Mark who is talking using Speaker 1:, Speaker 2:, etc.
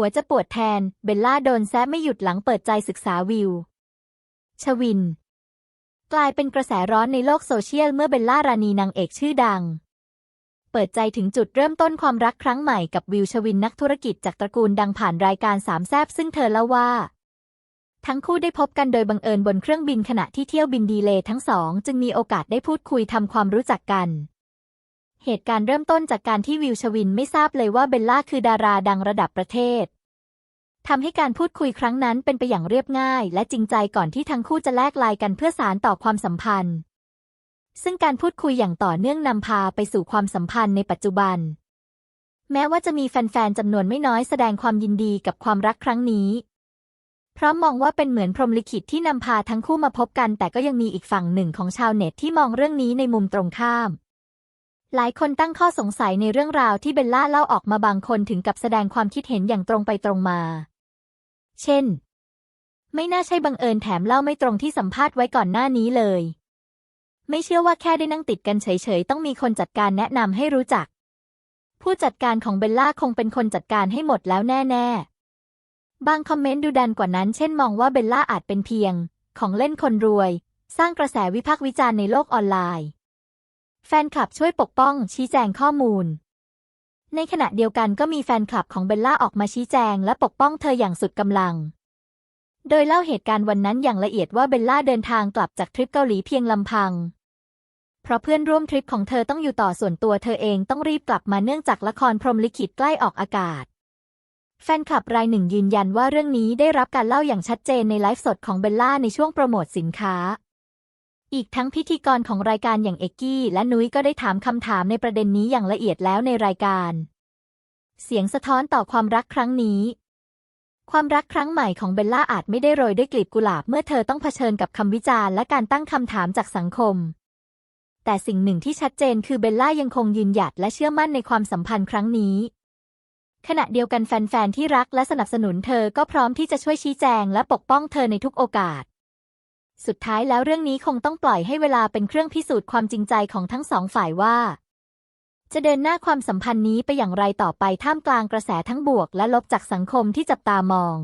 Speaker 1: หัวจะปวดแทน เบลล่าโดนแซะไม่หยุดหลังเปิดใจศึกษาวิว ชวิน กลายเป็นกระแสร้อนในโลกโซเชียลเมื่อเบลล่ารานีนางเอกชื่อดัง เปิดใจถึงจุดเริ่มต้นความรักครั้งใหม่กับวิวชวินนักธุรกิจจากตระกูลดังผ่านรายการสามแซบซึ่งเธอเล่าว่า ทั้งคู่ได้พบกันโดยบังเอิญบนเครื่องบินขณะที่เที่ยวบินดีเลย์ทั้งสอง จึงมีโอกาสได้พูดคุยทำความรู้จักกัน เหตุการณ์เริ่มต้นจากการที่วิวชวินไม่ทราบเลยว่าเบลล่าคือดาราดังระดับประเทศทำให้การพูดคุยครั้งนั้นเป็นไปอย่างเรียบง่าย และจริงใจก่อนที่ทั้งคู่จะแลกลน์กันเพื่อสารต่อความสัมพันธ์ ซึ่งการพูดคุยอย่างต่อเนื่องนำพาไปสู่ความสัมพันธ์ในปัจจุบัน แม้ว่าจะมีแฟนๆจำนวนไม่น้อยแสดงความยินดีกับความรักครั้งนี้ เพราะมองว่าเป็นเหมือนพรหมลิขิตที่นำพาทั้งคู่มาพบกัน แต่ก็ยังมีอีกฝั่งหนึ่งของชาวเน็ตที่มองเรื่องนี้ในมุมตรงข้าม หลายคนตั้งข้อสงสัยในเรื่องราวที่เบลล่าเล่าออกมาบางคนถึงกับแสดงความคิดเห็นอย่างตรงไปตรงมา เช่น ไม่น่าใช่บังเอิญแถมเล่าไม่ตรงที่สัมภาษณ์ไว้ก่อนหน้านี้เลย ไม่เชื่อว่าแค่ได้นั่งติดกันเฉยๆ ต้องมีคนจัดการแนะนำให้รู้จัก ผู้จัดการของเบลล่าคงเป็นคนจัดการให้หมดแล้วแน่ๆ บางคอมเมนต์ดูดันกว่านั้น เช่นมองว่าเบลล่าอาจเป็นเพียง ของเล่นคนรวย สร้างกระแสวิพากษ์วิจารณ์ในโลกออนไลน์ แฟนคลับช่วยปกป้องชี้แจงข้อมูล ในขณะเดียวกันก็มีแฟนคลับของเบลล่าออกมาชี้แจงและปกป้องเธออย่างสุดกำลัง โดยเล่าเหตุการณ์วันนั้นอย่างละเอียดว่าเบลล่าเดินทางกลับจากทริปเกาหลีเพียงลำพัง เพราะเพื่อนร่วมทริปของเธอต้องอยู่ต่อส่วนตัวเธอเองต้องรีบกลับมาเนื่องจากละครพรหมลิขิตใกล้ออกอากาศแฟนคลับรายหนึ่งยืนยันว่าเรื่องนี้ได้รับการเล่าอย่างชัดเจนในไลฟ์สดของเบลล่าในช่วงโปรโมทสินค้า อีกทั้งพิธีกรของรายการอย่างเอกกี้ และนุ้ยก็ได้ถามคำถามในประเด็นนี้อย่างละเอียดแล้วในรายการ เสียงสะท้อนต่อความรักครั้งนี้ ความรักครั้งใหม่ของเบลล่าอาจไม่ได้โรยด้วยกลีบกุหลาบเมื่อเธอต้องเผชิญกับคำวิจารณ์และการตั้งคำถามจากสังคม แต่สิ่งหนึ่งที่ชัดเจนคือเบลล่ายังคงยืนหยัดและเชื่อมั่นในความสัมพันธ์ครั้งนี้ ขณะเดียวกันแฟนๆที่รักและสนับสนุนเธอก็พร้อมที่จะช่วยชี้แจงและปกป้องเธอในทุกโอกาส สุดท้ายแล้วเรื่องนี้คงต้องปล่อยให้เวลาเป็นเครื่องพิสูจน์ความจริงใจของทั้งสองฝ่ายว่า จะเดินหน้าความสัมพันธ์นี้ไปอย่างไรต่อไปท่ามกลางกระแสทั้งบวกและลบจากสังคมที่จับตามอง